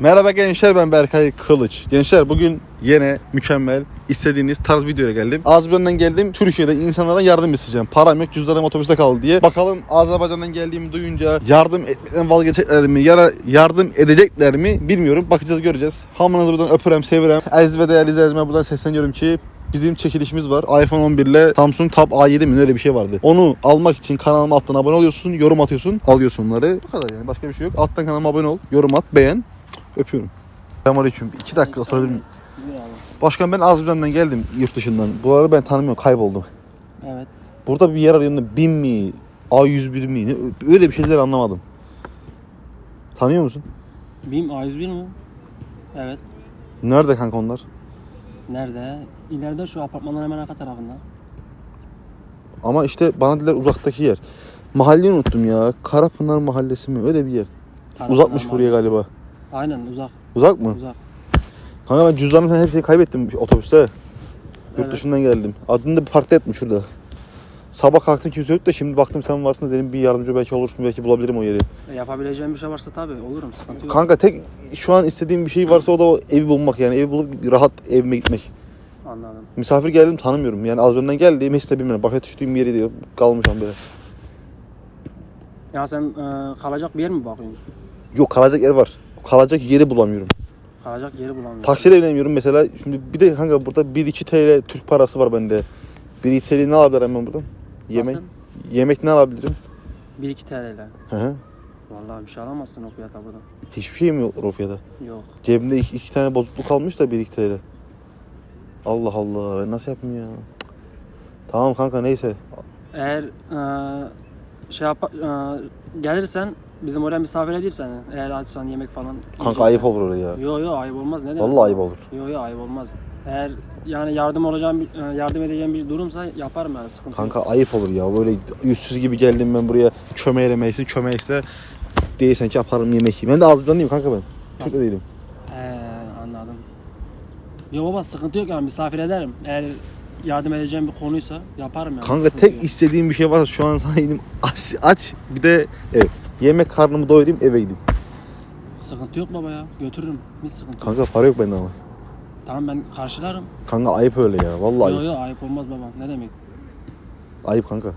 Merhaba gençler ben Berkay Kılıç. Gençler bugün yine mükemmel istediğiniz tarz videoya geldim. Azerbaycan'dan geldim. Türkiye'de insanlara yardım isteyeceğim. Param yok cüzdanım otobüste kaldı diye. Bakalım Azerbaycan'dan geldiğimi duyunca yardım etmekten vazgeçecekler mi? Ya yardım edecekler mi? Bilmiyorum. Bakacağız göreceğiz. Hamınızı buradan öpürem sevirem. Aziz ve değerli izleyicilerime buradan sesleniyorum ki Bizim çekilişimiz var. iPhone 11 ile Samsung Tab A7 mi öyle bir şey vardı. Onu almak için kanalıma alttan abone oluyorsun, yorum atıyorsun, alıyorsun onları. Bu kadar yani başka bir şey yok. Alttan kanalıma abone ol, yorum at, beğen. Öpüyorum. Selamünaleyküm. İki dakika oturabilir miyim? Başkan ben Azerbaycan'dan geldim yurt dışından. Bu arada ben tanımıyorum, kayboldum. Evet. Burada bir yer arıyorum da BİM mi, A101 mi, ne, öyle bir şeyler anlamadım. Tanıyor musun? BİM A101 mi? Evet. Nerede kanka onlar? Nerede? İleride şu apartmanın hemen arka tarafında. Ama işte bana dediler uzaktaki yer. Mahalleyi unuttum ya. Karapınar Mahallesi mi? Öyle bir yer. Uzakmış buraya galiba. Aynen uzak. Uzak mı? Uzak. Kanka ben cüzdanımı falan hepsini kaybettim otobüste. Yurt Evet. dışından geldim. Adını da bir parkta etmiş şurada. Sabah kalktım kimse yok da şimdi baktım sen varsın dedim bir yardımcı belki olursun belki bulabilirim o yeri. E, yapabileceğim bir şey varsa tabii olurum. Sıkıntı yok. Kanka tek şu an istediğim bir şey varsa o da o evi bulmak yani evi bulup rahat evime gitmek. Anladım. Misafir geldim tanımıyorum yani az önden geldiğim hiç de bilmiyorum. Bakaya düştüğüm yeri diyor kalmışım böyle. Ya sen e, kalacak bir yer mi bakıyorsun? Yok kalacak yer var. Kalacak yeri bulamıyorum. Kalacak yeri bulamıyorsun. Taksiyle binemiyorum mesela. Şimdi bir de kanka burada 1-2 TL Türk parası var bende. 1-2 TL ne alabilirim ben buradan? Yemek. Nasıl? Yemek ne alabilirim? 1-2 TL ile. Hı hı. Vallahi bir şey alamazsın o fiyata burada. Hiçbir şeyim yok o fiyata. Yok. Cebimde iki, iki tane bozukluk kalmış da 1-2 TL. Allah Allah ben nasıl yapayım ya? Tamam kanka neyse. Eğer e, şey yap e, gelirsen bizim oraya misafir edeyim seni. Eğer açsan yemek falan. Kanka ayıp olur oraya. Yo yo ayıp olmaz ne demek? Vallahi ayıp olur. Yo yo ayıp olmaz. Eğer yani yardım olacağım e, yardım edeceğim bir durumsa yaparım yani sıkıntı Kanka yok. ayıp olur ya. Böyle yüzsüz gibi geldim ben buraya çömeğlemeysin. Çömeğse değilsen ki yaparım yemek yiyeyim. Ben de ağzımdan değilim kanka ben. Türk de değilim. He anladım. Yo baba sıkıntı yok yani misafir ederim. Eğer yardım edeceğim bir konuysa yaparım yani. Kanka tek yok. istediğim bir şey varsa şu an sana gideyim aç, aç bir de ev. Yemek karnımı doyurayım eve gideyim. Sıkıntı yok baba ya götürürüm. Hiç sıkıntı yok. Kanka para yok bende ama. Tamam ben karşılarım. Kanka ayıp öyle ya. Vallahi Yo ayıp. yo ayıp olmaz baba ne demek. Ayıp kanka.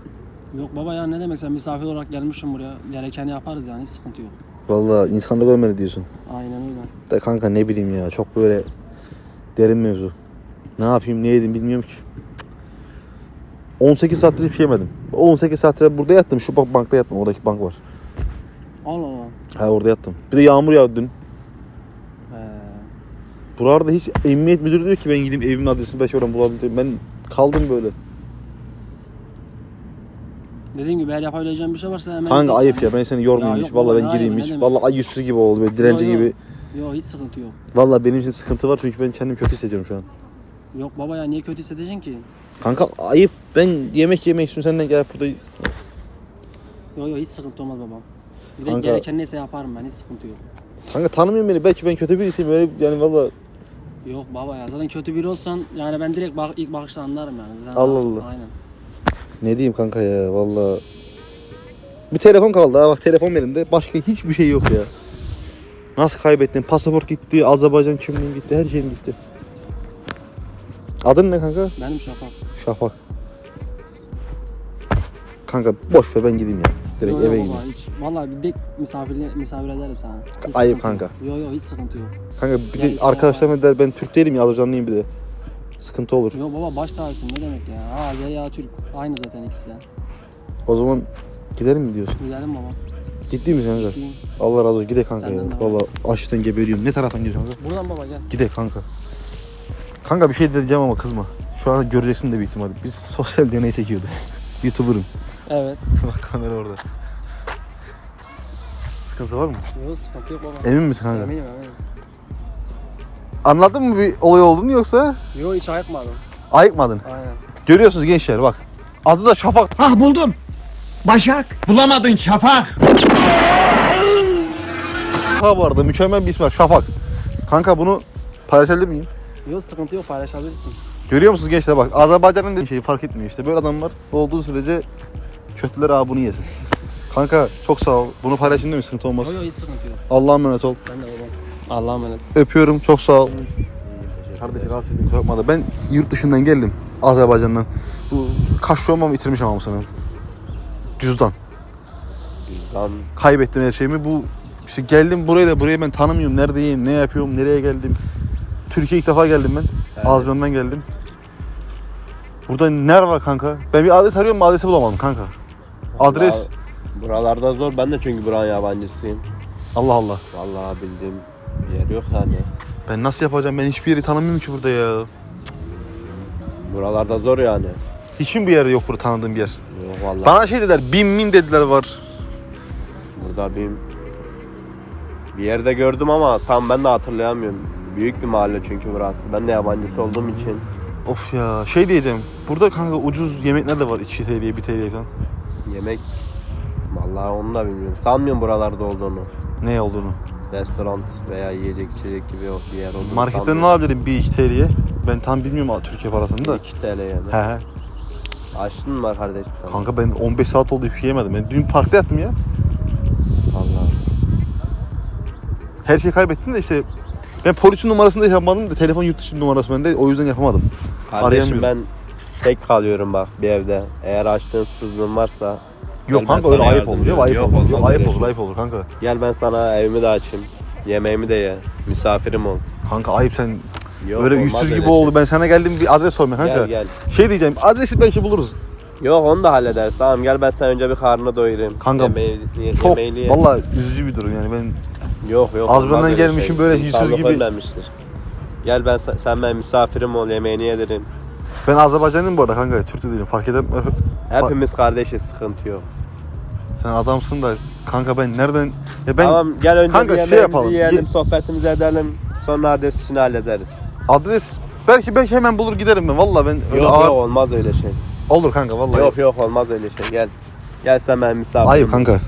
Yok baba ya ne demek sen misafir olarak gelmişsin buraya. Gerekeni yaparız yani hiç sıkıntı yok. Vallahi insanlık ölmedi diyorsun. Aynen öyle. De kanka ne bileyim ya çok böyle derin mevzu. Ne yapayım ne yedim bilmiyorum ki. 18 saattir hiçbir şey yemedim. 18 saattir burada yattım. Şu bak bankta yattım. Oradaki bank var. Allah Allah. Ha orada yattım. Bir de yağmur yağdı dün. He. Buralarda hiç emniyet müdürü diyor ki ben gideyim evimin adresini belki oradan bulabilirim. Ben kaldım böyle. Dediğim gibi eğer yapabileceğim bir şey varsa hemen... Kanka ayıp ya ben seni yormayayım Ya hiç. yok Vallahi baba, ben ne gireyim ayıbı, hiç. ne demek? Vallahi ay yüzsüz gibi oldu böyle direnci Yok, yok. gibi. Yok hiç sıkıntı yok. Vallahi benim için sıkıntı var çünkü ben kendimi kötü hissediyorum şu an. Yok baba ya niye kötü hissedeceksin ki? Kanka ayıp ben yemek yemek istiyorum senden gel burada. Yok yok hiç sıkıntı olmaz baba. De Kanka- gereken neyse yaparım ben hiç sıkıntı yok. Kanka tanımıyorsun beni belki ben kötü birisiyim öyle yani valla. Yok baba ya zaten kötü biri olsan yani ben direkt bak, ilk bakışta anlarım yani. Sen- Allah Allah. Aynen. Ne diyeyim kanka ya valla. Bir telefon kaldı ha bak telefon elimde başka hiçbir şey yok ya. Nasıl kaybettim? Pasaport gitti, Azerbaycan kimliğim gitti, her şeyim gitti. Adın ne kanka? Benim şafak. Şafak. Kanka boş ver ben gideyim ya. Direkt eve. Hiç. Vallahi bir de misafir, misafir ederim sana. Hiç Ayıp sıkıntı kanka. Yok yok hiç sıkıntı yok. Kanka bir de arkadaşlarım der ben Türk değilim ya Azerbaycanlıyım bir de. Sıkıntı olur. Yok baba baş tacısın ne demek ya. Ha Azeri ya Türk. Aynı zaten ikisi de. O zaman gidelim mi diyorsun? Gidelim baba. Ciddi misin? Ciddiyim. Allah razı olsun. Gide kanka Senden ya. de var. Valla açlıktan geberiyorum. Ne taraftan gidiyorsun kanka? Buradan baba gel. Gide kanka. Kanka bir şey diyeceğim ama kızma. Şu an göreceksin de büyük ihtimalle. Biz sosyal deney çekiyorduk. Youtuber'ım. Evet. Bak kamera orada. Sıkıntı var mı? Yok sıkıntı yok baba. Emin misin kanka? Eminim eminim. Anladın mı bir olay olduğunu yoksa Yok hiç ayıkmadım. ayıkmadın. Aynen. Görüyorsunuz gençler bak. Adı da Şafak. Ah buldum. Başak. Bulamadın Şafak. Ha bu arada mükemmel bir ismi var. Şafak. Kanka bunu paylaşabilir miyim? Yok sıkıntı yok paylaşabilirsin. Görüyor musunuz gençler bak Azerbaycan'ın da şeyi fark etmiyor işte. Böyle adamlar olduğu sürece kötüler abi bunu yesin. Kanka çok sağ ol. Bunu paylaşın değil mi? Sıkıntı olmaz. Yok yok hiç sıkıntı yok. Allah'a emanet ol. Ben de babam. Allah'a emanet. Öpüyorum. Çok sağ ol. Kardeşim rahatsız ettim. kusura bakma da Ben yurt dışından geldim. Azerbaycan'dan. Bu kaş olmamı bitirmiş ama sana. Cüzdan. Lan Kaybettim her şeyimi. Bu işte geldim buraya da burayı ben tanımıyorum. Neredeyim, ne yapıyorum, nereye geldim. Türkiye ilk defa geldim ben. Evet. Azerbaycan'dan geldim. Burada nere var kanka? Ben bir adres arıyorum adresi bulamadım kanka. Adres. Buralarda zor. Ben de çünkü buranın yabancısıyım. Allah Allah. Vallahi bildiğim bir yer yok yani. Ben nasıl yapacağım? Ben hiçbir yeri tanımıyorum ki burada ya. Buralarda zor yani. Hiç mi bir yer yok burada tanıdığım bir yer? Yok vallahi. Bana şey dediler, bin min dediler var. Burada bir bir yerde gördüm ama tam ben de hatırlayamıyorum. Büyük bir mahalle çünkü burası. Ben de yabancısı olduğum için. Of ya şey diyeceğim. Burada kanka ucuz yemekler de var 2 TL'ye 1 TL'ye falan. Yemek Vallahi onu da bilmiyorum. Sanmıyorum buralarda olduğunu. Ne olduğunu. Restoran veya yiyecek içecek gibi yok bir yer olduğunu Marketten ne sanmıyorum. alabilirim 1 2 TL'ye? Ben tam bilmiyorum Türkiye parasını da. 2 TL yani. He he. Açtın mı var kardeş sen? Kanka ben 15 saat oldu hiçbir şey yemedim. Ben dün parkta yattım ya. Vallahi. Her şeyi kaybettim de işte ben polisin numarasını da yapmadım da telefon yurt dışı numarası bende o yüzden yapamadım. Kardeşim Arayamıyorum. ben tek kalıyorum bak bir evde. Eğer açtığın sızlığın varsa Yok Gel ben kanka öyle sana ayıp olur. Yok olayım. ayıp Yok, olur. olmaz ayıp öyle olur şey. ayıp olur kanka. gel ben sana evimi de açayım. Yemeğimi de ye. Misafirim ol. Kanka ayıp sen Yok, böyle olmaz yüzsüz öyle gibi şey. oldu. Ben sana geldim bir adres sormaya kanka. Gel gel. Şey diyeceğim adresi belki buluruz. Yok onu da hallederiz. Tamam gel ben sen önce bir karnını doyurayım. Kanka, Yemeği, ye- Çok yemeğini ye. valla üzücü bir durum yani ben Yok yok. Az olmaz benden öyle gelmişim şey. böyle yüzsüz İnsanlık gibi. ölmemiştir. Gel ben sen, sen benim misafirim ol yemeğini yedirin. Ben Azerbaycanlıyım bu arada kanka Türk de değilim fark eder Hepimiz kardeşiz sıkıntı yok. Sen adamsın da kanka ben nereden ya ben tamam gel önce Kanka, bir şey yapalım. yiyelim Ye- sohbetimizi edelim. Sonra adres işini hallederiz. adres belki belki hemen bulur giderim ben valla ben öyle Yok ağır- yok olmaz öyle şey. olur kanka valla. Yok yok olmaz öyle şey gel. Gel sen benim misafirim. Ol. kanka.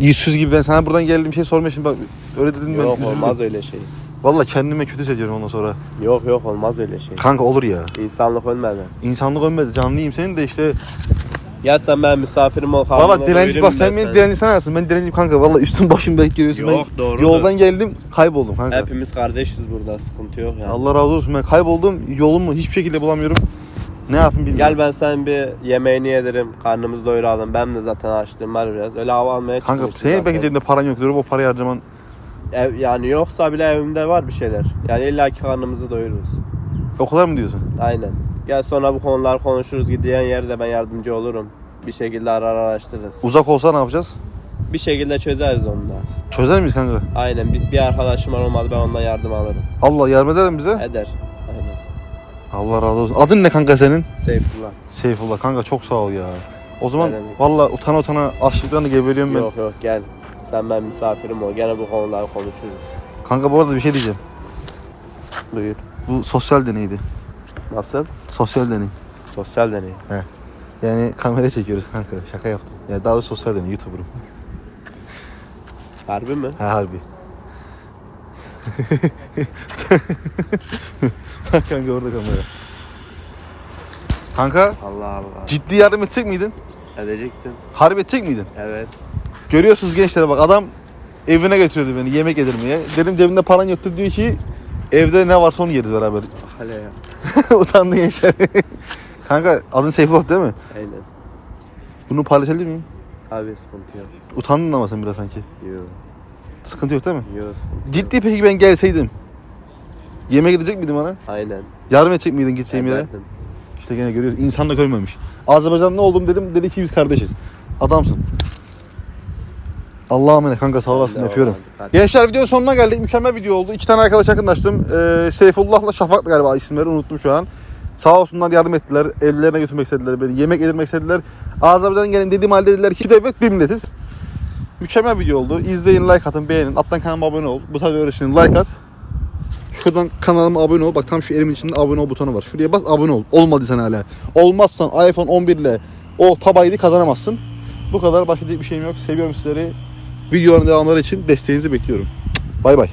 Yüzsüz gibi ben sana buradan geldiğim şey sormaya şimdi bak öyle dedim ben Yok üzüldüm. olmaz öyle şey. Valla kendime kötü hissediyorum ondan sonra. Yok yok olmaz öyle şey. Kanka olur ya. İnsanlık ölmedi. İnsanlık ölmedi canlıyım senin de işte. Gel sen benim misafirim ol. Valla dilenci bak sen ben beni seni. dilenci sanarsın. Ben dilenci kanka valla üstüm başım belki görüyorsun. Yok, ben doğrudur. Yoldan geldim kayboldum kanka. Hepimiz kardeşiz burada sıkıntı yok yani. Allah razı olsun ben kayboldum yolumu hiçbir şekilde bulamıyorum. Ne yapayım bilmiyorum. Gel ben sen bir yemeğini yedirim, karnımızı doyuralım. Ben de zaten açtım var biraz. Öyle hava almaya Kanka çıkmıştım senin zaten. belki cebinde paran yok diyorum o parayı harcaman. Ev, yani yoksa bile evimde var bir şeyler. Yani illaki karnımızı doyururuz. O kadar mı diyorsun? Aynen. Gel sonra bu konular konuşuruz. Gidiyen yerde ben yardımcı olurum. Bir şekilde arar araştırırız. Uzak olsa ne yapacağız? Bir şekilde çözeriz onu da. Çözer miyiz kanka? Aynen. Bir, bir arkadaşım var olmadı ben ondan yardım alırım. Allah yardım eder mi bize? Eder. Aynen. Allah razı olsun. Adın ne kanka senin? Seyfullah. Seyfullah kanka çok sağ ol ya. O zaman valla utana utana açlıktan da geberiyorum ben. Yok yok gel. Sen ben misafirim ol. Gene bu konuları konuşuruz. Kanka bu arada bir şey diyeceğim. Buyur. Bu sosyal deneydi. Nasıl? Sosyal deney. Sosyal deney. Yani kamera çekiyoruz kanka. Şaka yaptım. Ya daha da sosyal deney YouTuber'ım. Harbi mi? Ha harbi. kanka orada kamera. Kanka Allah Allah. ciddi yardım edecek miydin? Edecektim. Harbi edecek miydin? Evet. Görüyorsunuz gençler bak adam evine götürüyordu beni yemek yedirmeye. Dedim cebimde paran yoktu diyor ki evde ne varsa onu yeriz beraber. Hale ya. Utandı gençler. Kanka adın Seyfullah değil mi? Aynen. Bunu paylaşabilir miyim? Abi sıkıntı yok. Utandın ama sen biraz sanki. Yok. Sıkıntı yok değil mi? Yok sıkıntı yok. Ciddi peki ben gelseydim. Yemek gidecek miydin bana? Aynen. Yardım edecek miydin gideceğim yere? İşte gene görüyoruz. İnsanlık ölmemiş. Azerbaycan'da ne oldum dedim. Dedi ki biz kardeşiz. Adamsın. Allah'a emanet kanka sağ olasın Sen de öpüyorum. Gençler videonun sonuna geldik. Mükemmel video oldu. İki tane arkadaş yakınlaştım. Ee, Seyfullah'la Şafak galiba isimleri unuttum şu an. Sağ olsunlar yardım ettiler. Evlerine götürmek istediler beni. Yemek yedirmek istediler. Azerbaycan'ın gelin dediğim halde dediler ki "İki devlet bir milletiz. Mükemmel video oldu. İzleyin, like atın, beğenin. Alttan kanalıma abone ol. Bu tarz öğretinin like at. Şuradan kanalıma abone ol. Bak tam şu elimin içinde abone ol butonu var. Şuraya bas abone ol. Olmadıysan hala. Olmazsan iPhone 11 ile o tabaydı kazanamazsın. Bu kadar. Başka bir şeyim yok. Seviyorum sizleri. Videoların devamları için desteğinizi bekliyorum. Bay bay.